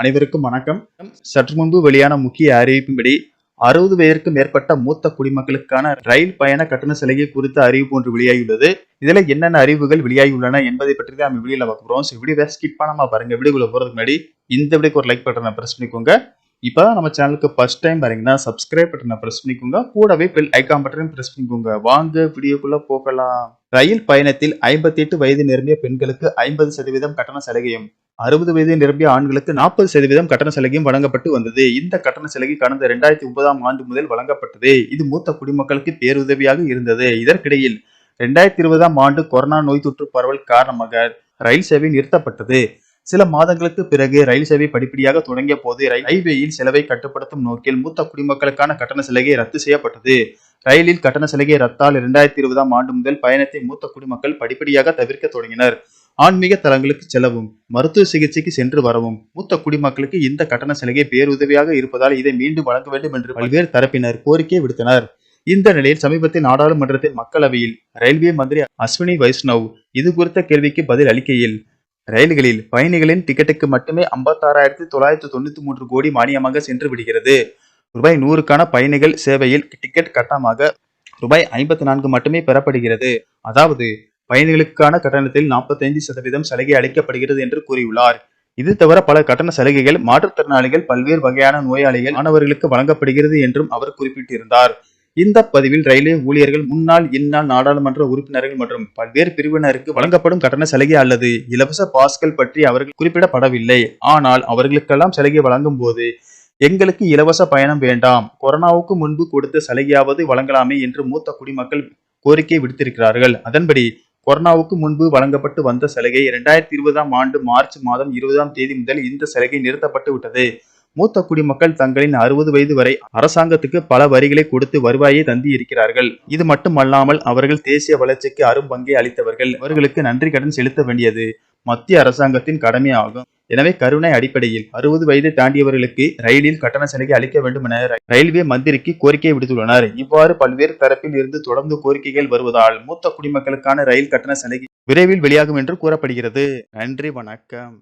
அனைவருக்கும் வணக்கம். சற்று முன்பு வெளியான முக்கிய அறிவிப்பின்படி அறுபது வயதிற்கு மேற்பட்ட மூத்த குடிமக்களுக்கான ரயில் பயண கட்டண சலுகை குறித்த அறிவிப்பு ஒன்று வெளியாகியுள்ளது. இதுல என்னென்ன அறிவுகள் வெளியாகியுள்ளன என்பதை பற்றி தான் நம்ம வீடியோல பார்க்க போறோம். ஸோ வீடியோ ஸ்கிப் பண்ணாம பாருங்க. வீடியோக்குள்ள போறதுக்கு முன்னாடி இந்த வீடியோக்கு ஒரு லைக் பட்டனை பிரஸ் பண்ணிக்கோங்க. இப்பதான் நம்ம சேனலுக்கு ஃபர்ஸ்ட் டைம் பாருங்கன்னா சப்ஸ்கிரைப் பட்டனை பிரஸ் பண்ணிக்கோங்க. கூடவே பெல் ஐகான் பட்டனையும் பிரஸ் பண்ணிக்கோங்க. வாங்க வீடியோக்குள்ள போகலாம். ரயில் பயணத்தில் ஐம்பத்தி எட்டு வயது நிரம்பிய பெண்களுக்கு ஐம்பது சதவீதம் கட்டண சலுகையும் அறுபது வயது நிரம்பிய ஆண்களுக்கு நாற்பது சதவீதம் கட்டண சலுகையும் வழங்கப்பட்டு வந்தது. இந்த கட்டண சலுகை கடந்த இரண்டாயிரத்தி ஒன்பதாம் ஆண்டு முதல் வழங்கப்பட்டது. இது மூத்த குடிமக்களுக்கு பேருதவியாக இருந்தது. இதற்கிடையில் இரண்டாயிரத்தி இருபதாம் ஆண்டு கொரோனா நோய் தொற்று பரவல் காரணமாக ரயில் சேவை நிறுத்தப்பட்டது. சில மாதங்களுக்கு பிறகு ரயில் சேவை படிப்படியாக தொடங்கிய போது ரயில்வேயில் செலவை கட்டுப்படுத்தும் நோக்கில் மூத்த குடிமக்களுக்கான கட்டண சலுகை ரத்து செய்யப்பட்டது. ரயிலில் கட்டண சலுகை ரத்தால் இரண்டாயிரத்தி இருபதாம் ஆண்டு முதல் பயணத்தை மூத்த குடிமக்கள் படிப்படியாக தவிர்க்க தொடங்கினர். ஆன்மீக தலங்களுக்கு செல்லவும் மருத்துவ சிகிச்சைக்கு சென்று வரவும் மூத்த குடிமக்களுக்கு இந்த கட்டண சலுகை பேருதவியாக இருப்பதால் இதை மீண்டும் வழங்க வேண்டும் என்று பல்வேறு தரப்பினர் கோரிக்கை விடுத்தனர். இந்த நிலையில் சமீபத்தில் நாடாளுமன்றத்தின் மக்களவையில் ரயில்வே மந்திரி அஸ்வினி வைஷ்ணவ் இது குறித்த கேள்விக்கு பதில் அளிக்கையில் ரயில்களில் பயணிகளின் டிக்கெட்டுக்கு மட்டுமே ஐம்பத்தாறாயிரத்தி தொள்ளாயிரத்தி தொண்ணூத்தி மூன்று கோடி மானியமாக சென்று விடுகிறது. ரூபாய் நூறுக்கான பயணிகள் சேவையில் டிக்கெட் கட்டணமாக ரூபாய் ஐம்பத்தி நான்கு மட்டுமே பெறப்படுகிறது. அதாவது பயணிகளுக்கான கட்டணத்தில் நாற்பத்தைந்து சதவீதம் சலுகை அளிக்கப்படுகிறது என்று கூறியுள்ளார். இது தவிர பல கட்டண சலுகைகள் மாற்றுத்திறனாளிகள் பல்வேறு வகையான நோயாளிகள் மாணவர்களுக்கு வழங்கப்படுகிறது என்றும் அவர் குறிப்பிட்டிருந்தார். இந்த பதிவில் ரயில்வே ஊழியர்கள் முன்னாள் இந்நாள் நாடாளுமன்ற உறுப்பினர்கள் மற்றும் பல்வேறு பிரிவினருக்கு வழங்கப்படும் கட்டண சலுகை அல்லது இலவச பாஸ்கள் பற்றி அவர்கள் குறிப்பிடப்படவில்லை. ஆனால் அவர்களுக்கெல்லாம் சலுகை வழங்கும் போது எங்களுக்கு இலவச பயணம் வேண்டாம். கொரோனாவுக்கு முன்பு கொடுத்த சலுகையாவது வழங்கலாமே என்று மூத்த குடிமக்கள் கோரிக்கை விடுத்திருக்கிறார்கள். அதன்படி கொரோனாவுக்கு முன்பு வழங்கப்பட்டு வந்த சலுகை இரண்டாயிரத்தி இருபதாம் ஆண்டு மார்ச் மாதம் இருபதாம் தேதி முதல் இந்த சலுகை நிறுத்தப்பட்டு விட்டது. மூத்த குடிமக்கள் தங்களின் அறுபது வயது வரை அரசாங்கத்துக்கு பல வரிகளை கொடுத்து வருவாயை தந்தி இருக்கிறார்கள். இது மட்டுமல்லாமல் அவர்கள் தேசிய வளர்ச்சிக்கு அரும் பங்கை அளித்தவர்கள். அவர்களுக்கு நன்றி கடன் செலுத்த வேண்டியது. மத்திய அரசாங்கத்தின் கடமையாகும். எனவே கருணை அடிப்படையில் அறுபது வயதை தாண்டியவர்களுக்கு ரயிலில் கட்டண சலுகை அளிக்க வேண்டும் என ரயில்வே மந்திரிக்கு கோரிக்கை விடுத்துள்ளனர். இவ்வாறு பல்வேறு தரப்பில் இருந்து தொடர்ந்து கோரிக்கைகள் வருவதால் மூத்த குடிமக்களுக்கான ரயில் கட்டண சலுகை விரைவில் வெளியாகும் என்று கூறப்படுகிறது. நன்றி வணக்கம்.